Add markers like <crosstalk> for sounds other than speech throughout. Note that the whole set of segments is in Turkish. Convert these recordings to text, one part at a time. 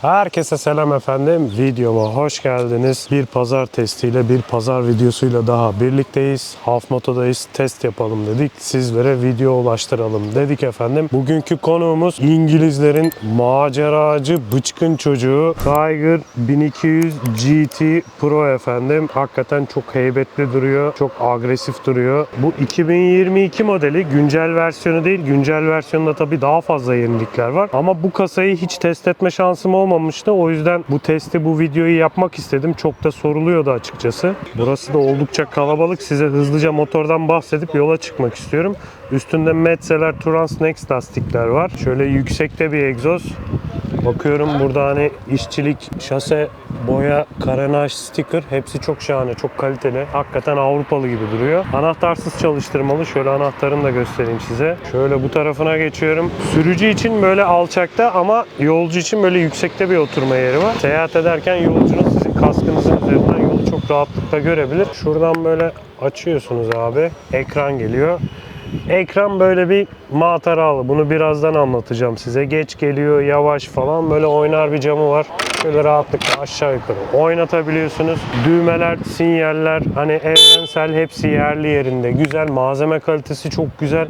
Herkese selam efendim. Videoma hoş geldiniz. Bir pazar testiyle, bir pazar videosuyla daha birlikteyiz. Half Moto'dayız. Test yapalım dedik. Sizlere video ulaştıralım dedik efendim. Bugünkü konuğumuz İngilizlerin maceracı bıçkın çocuğu Tiger 1200 GT Pro efendim. Hakikaten çok heybetli duruyor. Çok agresif duruyor. Bu 2022 modeli güncel versiyonu değil. Güncel versiyonda tabii daha fazla yenilikler var. Ama bu kasayı hiç test etme şansım olmamıştı. O yüzden bu testi, bu videoyu yapmak istedim. Çok da soruluyordu açıkçası. Burası da oldukça kalabalık. Size hızlıca motordan bahsedip yola çıkmak istiyorum. Üstünde Metzeler Trans Next lastikler var. Şöyle yüksekte bir egzoz. Bakıyorum burada hani işçilik, şase, boya, karenaj, sticker hepsi çok şahane, çok kaliteli. Hakikaten Avrupalı gibi duruyor. Anahtarsız çalıştırmalı. Şöyle anahtarını da göstereyim size. Şöyle bu tarafına geçiyorum. Sürücü için böyle alçakta ama yolcu için böyle yüksekte bir oturma yeri var. Seyahat ederken yolcunuz sizin kaskınızın üzerinden yolu çok rahatlıkla görebilir. Şuradan böyle açıyorsunuz abi. Ekran geliyor. Ekran böyle bir mataralı. Bunu birazdan anlatacağım size. Geç geliyor, yavaş falan. Böyle oynar bir camı var. Şöyle rahatlıkla aşağı yukarı oynatabiliyorsunuz. Düğmeler, sinyaller, hani evrensel hepsi yerli yerinde. Güzel. Malzeme kalitesi çok güzel.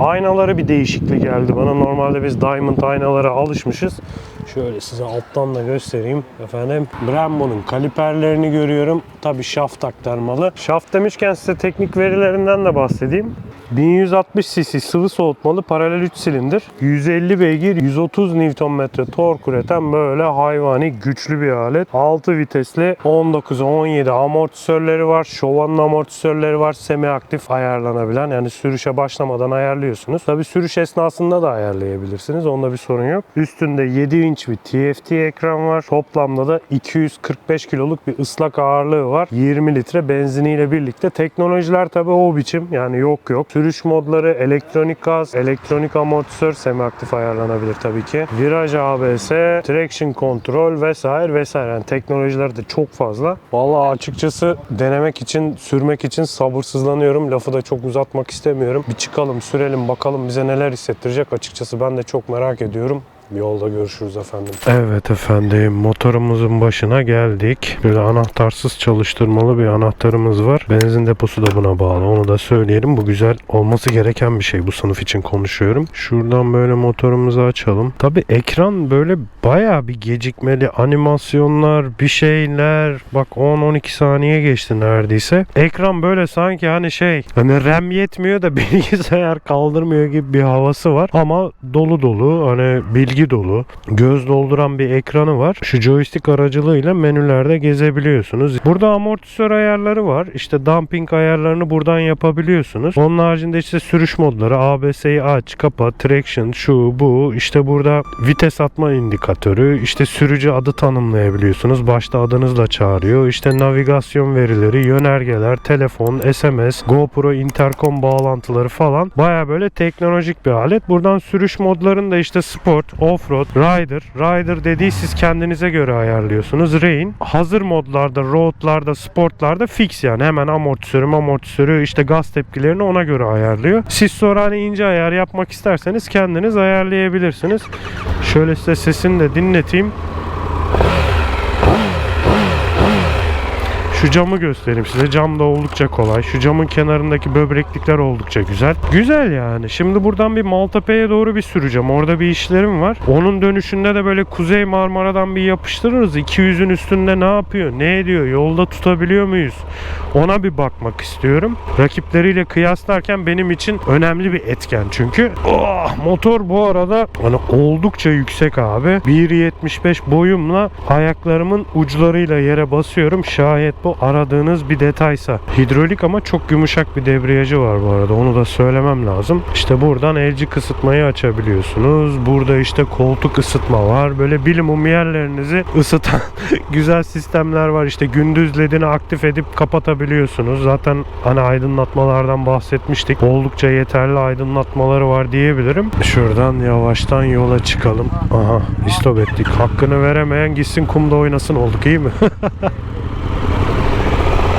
Aynaları bir değişiklik geldi bana. Normalde biz diamond aynalara alışmışız. Şöyle size alttan da göstereyim. Efendim Brembo'nun kaliperlerini görüyorum. Tabii şaft aktarmalı. Şaft demişken size teknik verilerinden de bahsedeyim. 1160 cc sıvı soğutmalı paralel 3 silindir. 150 beygir, 130 Nm tork üreten böyle hayvani güçlü bir alet. 6 vitesli 19'a 17 amortisörleri var. Şovanın amortisörleri var. Semi aktif ayarlanabilen yani sürüşe başlamadan ayarlıyorsunuz. Tabi sürüş esnasında da ayarlayabilirsiniz. Onda bir sorun yok. Üstünde 7 inç bir TFT ekran var. Toplamda da 245 kiloluk bir ıslak ağırlığı var. 20 litre benziniyle birlikte. Teknolojiler tabi o biçim yani yok yok. Sürüş modları elektronik gaz, elektronik amortisör semi aktif ayarlanabilir tabii ki. Viraj ABS, traction control vesaire vesaire. Yani teknolojiler de çok fazla. Vallahi açıkçası denemek için, sürmek için sabırsızlanıyorum. Lafı da çok uzatmak istemiyorum. Bir çıkalım, sürelim, bakalım bize neler hissettirecek. Açıkçası ben de çok merak ediyorum. Yolda görüşürüz efendim. Evet efendim motorumuzun başına geldik. Böyle anahtarsız çalıştırmalı bir anahtarımız var. Benzin deposu da buna bağlı. Onu da söyleyelim. Bu güzel olması gereken bir şey. Bu sınıf için konuşuyorum. Şuradan böyle motorumuzu açalım. Tabi ekran böyle baya bir gecikmeli animasyonlar bir şeyler. Bak 10-12 saniye geçti neredeyse. Ekran böyle sanki hani şey hani RAM yetmiyor da <laughs> bilgisayar kaldırmıyor gibi bir havası var. Ama dolu dolu hani bilgi dolu. Göz dolduran bir ekranı var. Şu joystick aracılığıyla menülerde gezebiliyorsunuz. Burada amortisör ayarları var. İşte dumping ayarlarını buradan yapabiliyorsunuz. Onun haricinde işte sürüş modları ABS'yi aç, kapat, traction, şu, bu. İşte burada vites atma indikatörü, işte sürücü adı tanımlayabiliyorsunuz. Başta adınızla çağırıyor. İşte navigasyon verileri, yönergeler, telefon, SMS, GoPro, intercom bağlantıları falan. Baya böyle teknolojik bir alet. Buradan sürüş modlarını da işte sport, offroad, rider. Rider dediği siz kendinize göre ayarlıyorsunuz. Rain. Hazır modlarda, roadlarda, sportlarda fix yani. Hemen amortisörü, amortisörü işte gaz tepkilerini ona göre ayarlıyor. Siz sonra hani ince ayar yapmak isterseniz kendiniz ayarlayabilirsiniz. Şöyle size sesini de dinleteyim. Şu camı göstereyim size. Cam da oldukça kolay. Şu camın kenarındaki böbreklikler oldukça güzel. Güzel yani. Şimdi buradan bir Maltepe'ye doğru bir süreceğim. Orada bir işlerim var. Onun dönüşünde de böyle Kuzey Marmara'dan bir yapıştırırız. 200'ün üstünde ne yapıyor? Ne ediyor? Yolda tutabiliyor muyuz? Ona bir bakmak istiyorum. Rakipleriyle kıyaslarken benim için önemli bir etken çünkü. Oh, motor bu arada hani oldukça yüksek abi. 1.75 boyumla ayaklarımın uçlarıyla yere basıyorum. Şayet bu aradığınız bir detaysa. Hidrolik ama çok yumuşak bir debriyajı var bu arada. Onu da söylemem lazım. İşte buradan elci kısıtmayı açabiliyorsunuz. Burada işte koltuk ısıtma var. Böyle minimum yerlerinizi ısıtan <laughs> güzel sistemler var. İşte gündüz ledini aktif edip kapatabiliyorsunuz. Zaten hani aydınlatmalardan bahsetmiştik. Oldukça yeterli aydınlatmaları var diyebilirim. Şuradan yavaştan yola çıkalım. Aha istop ettik. Hakkını veremeyen gitsin kumda oynasın olduk iyi mi? <laughs>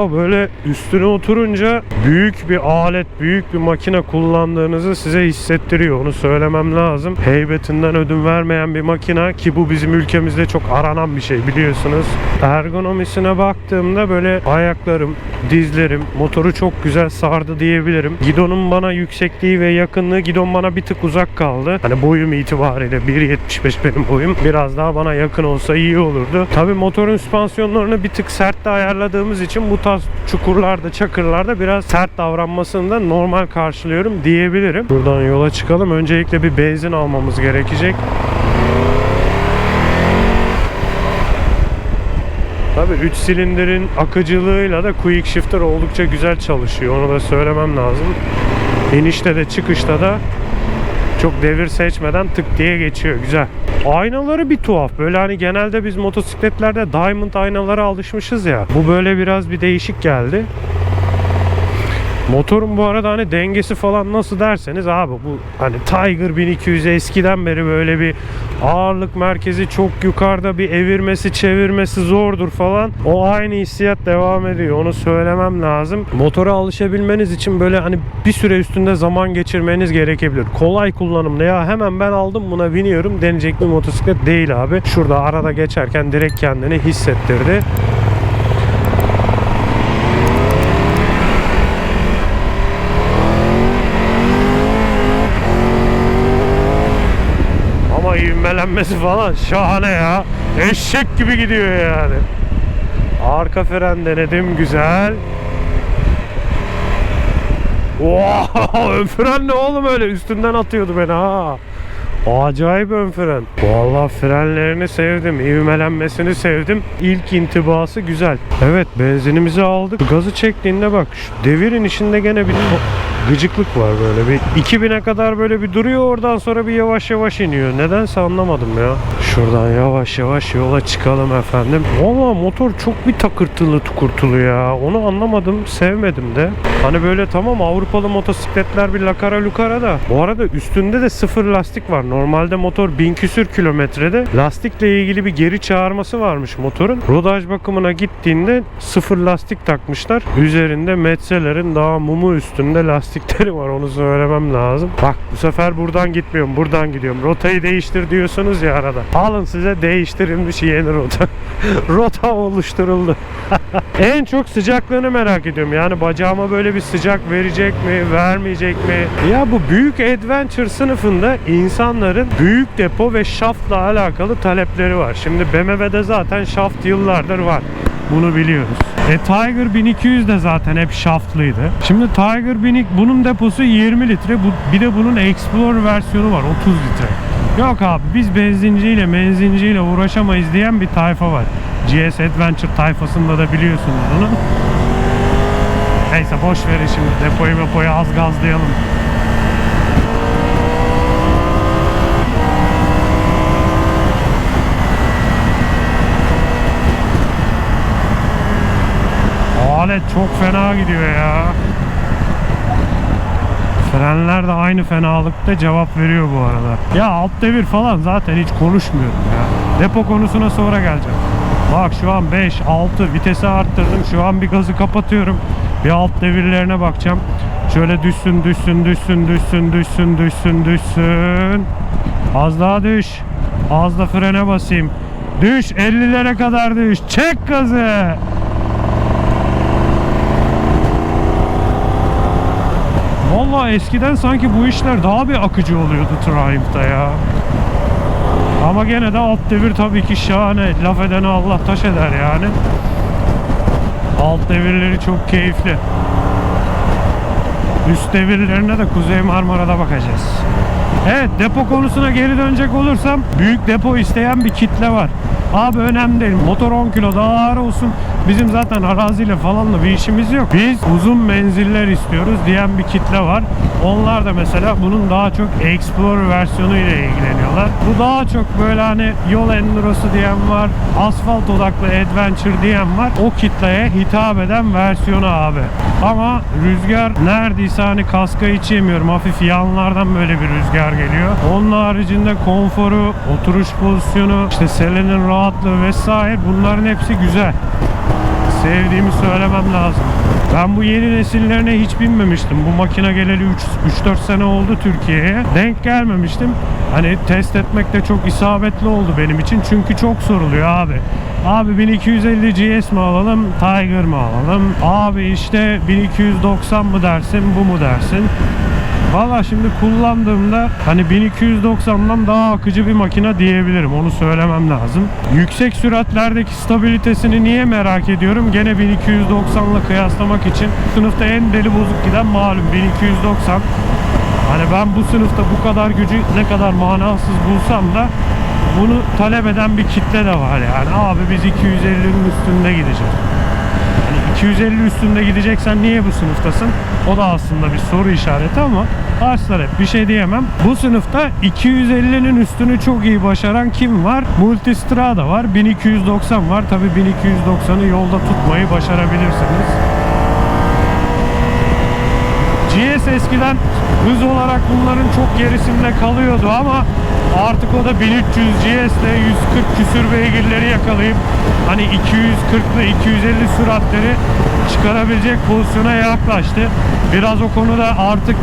Valla böyle üstüne oturunca büyük bir alet, büyük bir makine kullandığınızı size hissettiriyor. Onu söylemem lazım. Heybetinden ödün vermeyen bir makine ki bu bizim ülkemizde çok aranan bir şey biliyorsunuz. Ergonomisine baktığımda böyle ayaklarım, dizlerim, motoru çok güzel sardı diyebilirim. Gidonun bana yüksekliği ve yakınlığı gidon bana bir tık uzak kaldı. Hani boyum itibariyle 1.75 benim boyum. Biraz daha bana yakın olsa iyi olurdu. Tabii motorun süspansiyonlarını bir tık sert de ayarladığımız için bu tarz çukurlarda, çakırlarda biraz sert davranmasını da normal karşılıyorum diyebilirim. Buradan yola çıkalım. Öncelikle bir benzin almamız gerekecek. Tabii 3 silindirin akıcılığıyla da quick shifter oldukça güzel çalışıyor. Onu da söylemem lazım. İnişte de çıkışta da çok devir seçmeden tık diye geçiyor. Güzel. Aynaları bir tuhaf. Böyle hani genelde biz motosikletlerde diamond aynalara alışmışız ya. Bu böyle biraz bir değişik geldi. Motorun bu arada hani dengesi falan nasıl derseniz abi bu hani Tiger 1200 eskiden beri böyle bir ağırlık merkezi çok yukarıda bir evirmesi çevirmesi zordur falan. O aynı hissiyat devam ediyor. Onu söylemem lazım. Motora alışabilmeniz için böyle hani bir süre üstünde zaman geçirmeniz gerekebilir. Kolay kullanımda ya hemen ben aldım buna biniyorum denecek bir motosiklet değil abi. Şurada arada geçerken direkt kendini hissettirdi. Ama ivmelenmesi falan şahane ya. Eşek gibi gidiyor yani. Arka fren denedim güzel. Wow, <laughs> ön fren ne oğlum öyle üstünden atıyordu beni ha. Acayip ön fren. Vallahi frenlerini sevdim. ivmelenmesini sevdim. İlk intibası güzel. Evet benzinimizi aldık. Gazı çektiğinde bak şu devirin içinde gene bir gıcıklık var böyle. Bir 2000'e kadar böyle bir duruyor oradan sonra bir yavaş yavaş iniyor. Nedense anlamadım ya. Şuradan yavaş yavaş yola çıkalım efendim. Valla motor çok bir takırtılı tukurtulu ya. Onu anlamadım, sevmedim de. Hani böyle tamam Avrupalı motosikletler bir lakara lukara da. Bu arada üstünde de sıfır lastik var. Normalde motor bin küsür kilometrede. Lastikle ilgili bir geri çağırması varmış motorun. Rodaj bakımına gittiğinde sıfır lastik takmışlar. Üzerinde Metzeler'in daha mumu üstünde lastikleri var. Onu söylemem lazım. Bak bu sefer buradan gitmiyorum. Buradan gidiyorum. Rotayı değiştir diyorsunuz ya arada. Alın size değiştirilmiş yeni rota. <laughs> rota oluşturuldu. <laughs> en çok sıcaklığını merak ediyorum. Yani bacağıma böyle bir sıcak verecek mi, vermeyecek mi? Ya bu büyük adventure sınıfında insanların büyük depo ve şaftla alakalı talepleri var. Şimdi BMW'de zaten şaft yıllardır var. Bunu biliyoruz. E Tiger 1200 de zaten hep şaftlıydı. Şimdi Tiger 1000 bunun deposu 20 litre. Bu, bir de bunun Explorer versiyonu var 30 litre. Yok abi biz benzinciyle menzinciyle uğraşamayız diyen bir tayfa var. GS Adventure tayfasında da biliyorsunuz bunu. Neyse boş verin şimdi depoyu mepoyu az gazlayalım. Alet çok fena gidiyor ya. Frenler de aynı fenalıkta cevap veriyor bu arada. Ya alt devir falan zaten hiç konuşmuyorum ya. Depo konusuna sonra geleceğim. Bak şu an 5, 6 vitesi arttırdım. Şu an bir gazı kapatıyorum. Bir alt devirlerine bakacağım. Şöyle düşsün, düşsün, düşsün, düşsün, düşsün, düşsün, düşsün. Az daha düş. Az da frene basayım. Düş 50'lere kadar düş. Çek gazı. Vallahi eskiden sanki bu işler daha bir akıcı oluyordu Triumph'ta ya. Ama gene de alt devir tabii ki şahane. Laf edene Allah taş eder yani. Alt devirleri çok keyifli. Üst devirlerine de Kuzey Marmara'da bakacağız. Evet depo konusuna geri dönecek olursam büyük depo isteyen bir kitle var. Abi önemli değil. Motor 10 kilo daha ağır olsun. Bizim zaten araziyle falanla bir işimiz yok. Biz uzun menziller istiyoruz diyen bir kitle var. Onlar da mesela bunun daha çok Explorer versiyonu ile ilgileniyorlar. Bu daha çok böyle hani yol endurosu diyen var. Asfalt odaklı adventure diyen var. O kitleye hitap eden versiyonu abi. Ama rüzgar neredeyse hani kaska içemiyorum. Hafif yanlardan böyle bir rüzgar geliyor. Onun haricinde konforu, oturuş pozisyonu, işte selenin rahatlığı vesaire bunların hepsi güzel. Sevdiğimi söylemem lazım. Ben bu yeni nesillerine hiç binmemiştim. Bu makine geleli 3-4 sene oldu Türkiye'ye. Denk gelmemiştim. Hani test etmek de çok isabetli oldu benim için. Çünkü çok soruluyor abi. Abi 1250 GS mi alalım, Tiger mı alalım? Abi işte 1290 mı dersin, bu mu dersin? Valla şimdi kullandığımda hani 1290'dan daha akıcı bir makine diyebilirim. Onu söylemem lazım. Yüksek süratlerdeki stabilitesini niye merak ediyorum? Gene 1290 ile kıyaslamak için sınıfta en deli bozuk giden malum 1290. Hani ben bu sınıfta bu kadar gücü ne kadar manasız bulsam da bunu talep eden bir kitle de var yani. Abi biz 250'nin üstünde gideceğiz. Hani 250 üstünde gideceksen niye bu sınıftasın? O da aslında bir soru işareti ama Arslar hep bir şey diyemem. Bu sınıfta 250'nin üstünü çok iyi başaran kim var? Multistrada var. 1290 var. Tabi 1290'ı yolda tutmayı başarabilirsiniz. GS eskiden hız olarak bunların çok gerisinde kalıyordu ama artık o da 1300 GS ile 140 küsür beygirleri yakalayıp hani 240 ile 250 süratleri çıkarabilecek pozisyona yaklaştı. Biraz o konuda artık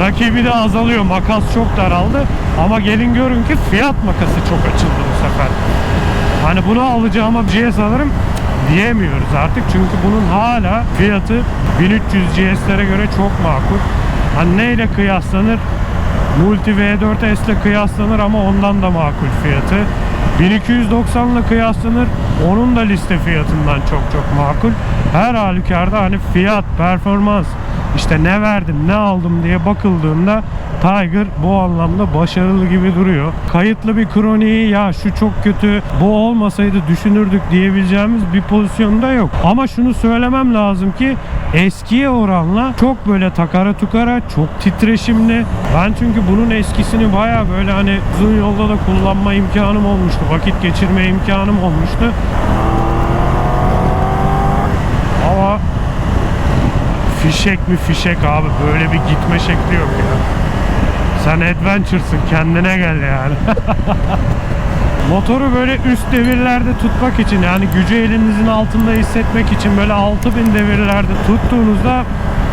rakibi de azalıyor. Makas çok daraldı. Ama gelin görün ki fiyat makası çok açıldı bu sefer. Hani bunu alacağıma GS alırım diyemiyoruz artık. Çünkü bunun hala fiyatı 1300 GS'lere göre çok makul. Hani neyle kıyaslanır? Multi V4S ile kıyaslanır ama ondan da makul fiyatı. 1290 ile kıyaslanır. Onun da liste fiyatından çok çok makul. Her halükarda hani fiyat, performans, işte ne verdim, ne aldım diye bakıldığında Tiger bu anlamda başarılı gibi duruyor. Kayıtlı bir kroniği ya şu çok kötü, bu olmasaydı düşünürdük diyebileceğimiz bir pozisyonda yok. Ama şunu söylemem lazım ki eskiye oranla çok böyle takara tukara, çok titreşimli. Ben çünkü bunun eskisini baya böyle hani uzun yolda da kullanma imkanım olmuştu. Vakit geçirme imkanım olmuştu. Ama fişek mi fişek abi böyle bir gitme şekli yok ya. Sen adventure'sın kendine gel yani. <laughs> Motoru böyle üst devirlerde tutmak için yani gücü elinizin altında hissetmek için böyle 6000 devirlerde tuttuğunuzda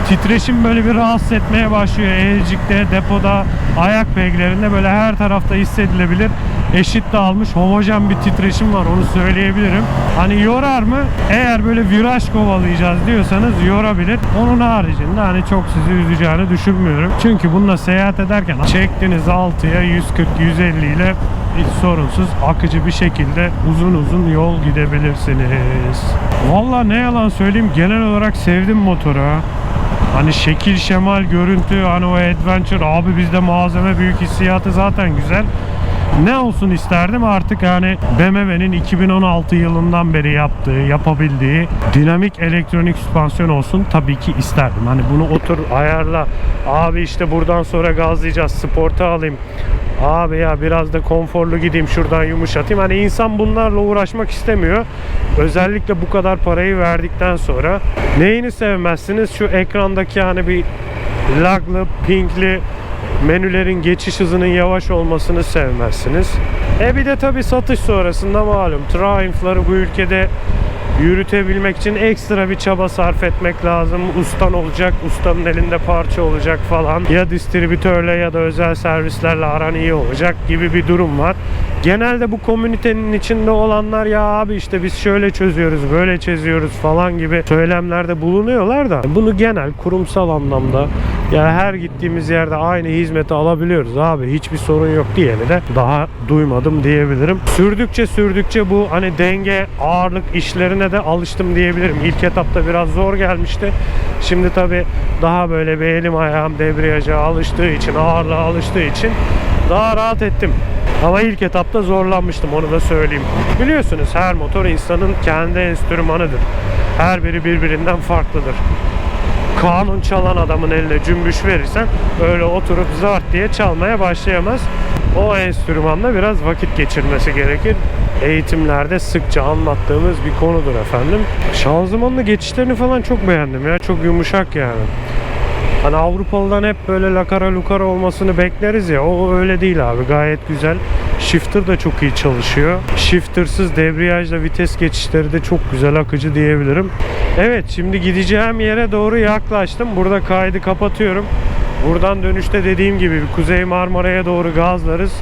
titreşim böyle bir rahatsız etmeye başlıyor. Elcikte, depoda, ayak peglerinde böyle her tarafta hissedilebilir. Eşit dağılmış homojen bir titreşim var onu söyleyebilirim. Hani yorar mı? Eğer böyle viraj kovalayacağız diyorsanız yorabilir. Onun haricinde hani çok sizi üzeceğini düşünmüyorum. Çünkü bununla seyahat ederken çektiniz 6'ya 140 150 ile hiç sorunsuz akıcı bir şekilde uzun uzun yol gidebilirsiniz. Valla ne yalan söyleyeyim genel olarak sevdim motoru ha. Hani şekil şemal görüntü hani o adventure abi bizde malzeme büyük hissiyatı zaten güzel. Ne olsun isterdim artık yani BMW'nin 2016 yılından beri yaptığı, yapabildiği dinamik elektronik süspansiyon olsun tabii ki isterdim. Hani bunu otur ayarla. Abi işte buradan sonra gazlayacağız. Sporta alayım. Abi ya biraz da konforlu gideyim şuradan yumuşatayım. Hani insan bunlarla uğraşmak istemiyor. Özellikle bu kadar parayı verdikten sonra. Neyini sevmezsiniz? Şu ekrandaki hani bir laglı, pinkli menülerin geçiş hızının yavaş olmasını sevmezsiniz. E bir de tabi satış sonrasında malum Triumph'ları bu ülkede yürütebilmek için ekstra bir çaba sarf etmek lazım. Ustan olacak, ustanın elinde parça olacak falan. Ya distribütörle ya da özel servislerle aran iyi olacak gibi bir durum var. Genelde bu komünitenin içinde olanlar ya abi işte biz şöyle çözüyoruz, böyle çözüyoruz falan gibi söylemlerde bulunuyorlar da bunu genel kurumsal anlamda ya her gittiğimiz yerde aynı hizmeti alabiliyoruz abi hiçbir sorun yok diyeni de daha duymadım diyebilirim. Sürdükçe sürdükçe bu hani denge ağırlık işlerine de alıştım diyebilirim. İlk etapta biraz zor gelmişti. Şimdi tabi daha böyle bir elim ayağım debriyaja alıştığı için ağırlığa alıştığı için daha rahat ettim. Ama ilk etapta zorlanmıştım onu da söyleyeyim. Biliyorsunuz her motor insanın kendi enstrümanıdır. Her biri birbirinden farklıdır kanun çalan adamın eline cümbüş verirsen öyle oturup zart diye çalmaya başlayamaz. O enstrümanla biraz vakit geçirmesi gerekir. Eğitimlerde sıkça anlattığımız bir konudur efendim. Şanzımanlı geçişlerini falan çok beğendim ya. Çok yumuşak yani. Hani Avrupalı'dan hep böyle lakara lukara olmasını bekleriz ya. O öyle değil abi. Gayet güzel. Shifter da çok iyi çalışıyor. Shiftersız debriyajla vites geçişleri de çok güzel akıcı diyebilirim. Evet şimdi gideceğim yere doğru yaklaştım. Burada kaydı kapatıyorum. Buradan dönüşte dediğim gibi Kuzey Marmara'ya doğru gazlarız.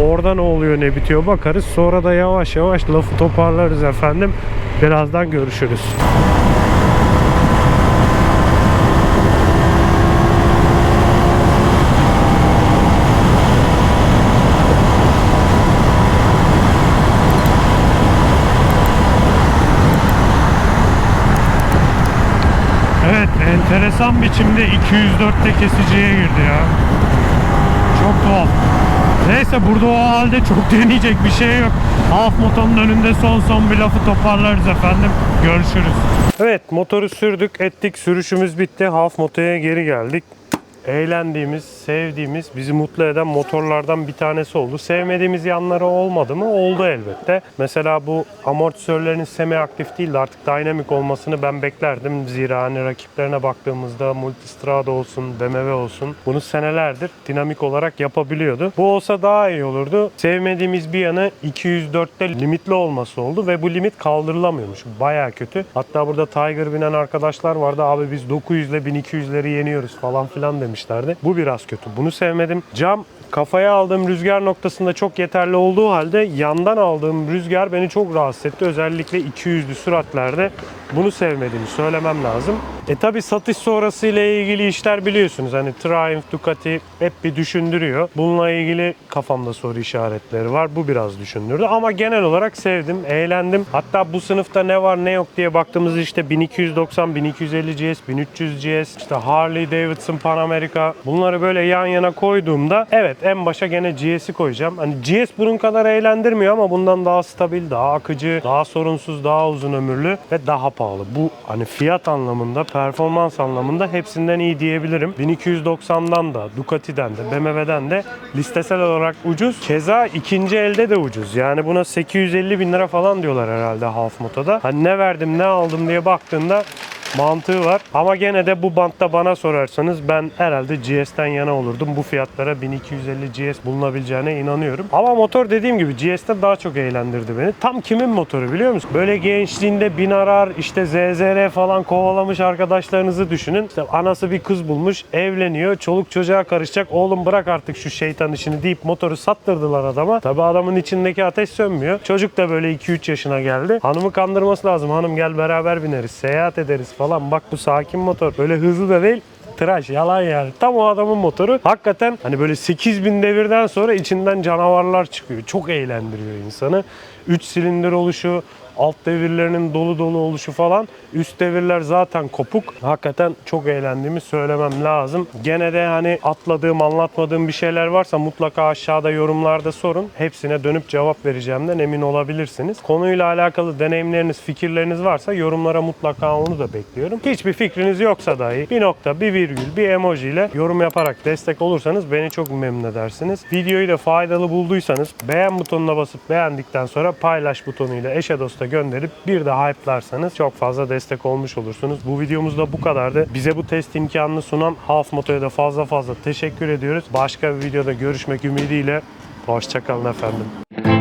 Orada ne oluyor ne bitiyor bakarız. Sonra da yavaş yavaş lafı toparlarız efendim. Birazdan görüşürüz. Evet enteresan biçimde 204'te kesiciye girdi ya. Çok tuhaf. Neyse burada o halde çok <laughs> deneyecek bir şey yok. Half motonun önünde son son bir lafı toparlarız efendim. Görüşürüz. Evet motoru sürdük ettik sürüşümüz bitti. Half motoya geri geldik. Eğlendiğimiz, sevdiğimiz, bizi mutlu eden motorlardan bir tanesi oldu. Sevmediğimiz yanları olmadı mı? Oldu elbette. Mesela bu amortisörlerin semi aktif değil de artık dinamik olmasını ben beklerdim. Zira hani rakiplerine baktığımızda Multistrada olsun, BMW olsun bunu senelerdir dinamik olarak yapabiliyordu. Bu olsa daha iyi olurdu. Sevmediğimiz bir yanı 204'te limitli olması oldu ve bu limit kaldırılamıyormuş. Baya kötü. Hatta burada Tiger binen arkadaşlar vardı. Abi biz 900 ile 1200'leri yeniyoruz falan filan demişlerdi. Bu biraz kötü. Bunu sevmedim. Cam kafaya aldığım rüzgar noktasında çok yeterli olduğu halde yandan aldığım rüzgar beni çok rahatsız etti. Özellikle 200'lü süratlerde bunu sevmediğimi söylemem lazım. E tabi satış sonrası ile ilgili işler biliyorsunuz. Hani Triumph, Ducati hep bir düşündürüyor. Bununla ilgili kafamda soru işaretleri var. Bu biraz düşündürdü ama genel olarak sevdim, eğlendim. Hatta bu sınıfta ne var ne yok diye baktığımızda işte 1290, 1250 GS, 1300 GS, işte Harley Davidson, Pan America bunları böyle yan yana koyduğumda evet en başa gene GS'i koyacağım. Hani GS bunun kadar eğlendirmiyor ama bundan daha stabil, daha akıcı, daha sorunsuz, daha uzun ömürlü ve daha pahalı. Bu hani fiyat anlamında, performans anlamında hepsinden iyi diyebilirim. 1290'dan da, Ducati'den de, BMW'den de listesel olarak ucuz. Keza ikinci elde de ucuz. Yani buna 850 bin lira falan diyorlar herhalde Half Moto'da. Hani ne verdim, ne aldım diye baktığında mantığı var. Ama gene de bu bantta bana sorarsanız ben herhalde GS'ten yana olurdum. Bu fiyatlara 1250 GS bulunabileceğine inanıyorum. Ama motor dediğim gibi GS'te daha çok eğlendirdi beni. Tam kimin motoru biliyor musun? Böyle gençliğinde bin arar işte ZZR falan kovalamış arkadaşlarınızı düşünün. İşte anası bir kız bulmuş, evleniyor, çoluk çocuğa karışacak. Oğlum bırak artık şu şeytan işini deyip motoru sattırdılar adama. Tabi adamın içindeki ateş sönmüyor. Çocuk da böyle 2-3 yaşına geldi. Hanımı kandırması lazım. Hanım gel beraber bineriz, seyahat ederiz falan. Bak bu sakin motor. Öyle hızlı da değil. Tıraş yalan yani. Tam o adamın motoru. Hakikaten hani böyle 8000 devirden sonra içinden canavarlar çıkıyor. Çok eğlendiriyor insanı. 3 silindir oluşu, alt devirlerinin dolu dolu oluşu falan. Üst devirler zaten kopuk. Hakikaten çok eğlendiğimi söylemem lazım. Gene de hani atladığım, anlatmadığım bir şeyler varsa mutlaka aşağıda yorumlarda sorun. Hepsine dönüp cevap vereceğimden emin olabilirsiniz. Konuyla alakalı deneyimleriniz, fikirleriniz varsa yorumlara mutlaka onu da bekliyorum. Hiçbir fikriniz yoksa dahi bir nokta, bir virgül, bir emoji ile yorum yaparak destek olursanız beni çok memnun edersiniz. Videoyu da faydalı bulduysanız beğen butonuna basıp beğendikten sonra paylaş butonuyla eşe dosta gönderip bir de hype'larsanız çok fazla destek olmuş olursunuz. Bu videomuz da bu kadardı. Bize bu test imkanını sunan Half Moto'ya da fazla fazla teşekkür ediyoruz. Başka bir videoda görüşmek ümidiyle. Hoşçakalın efendim.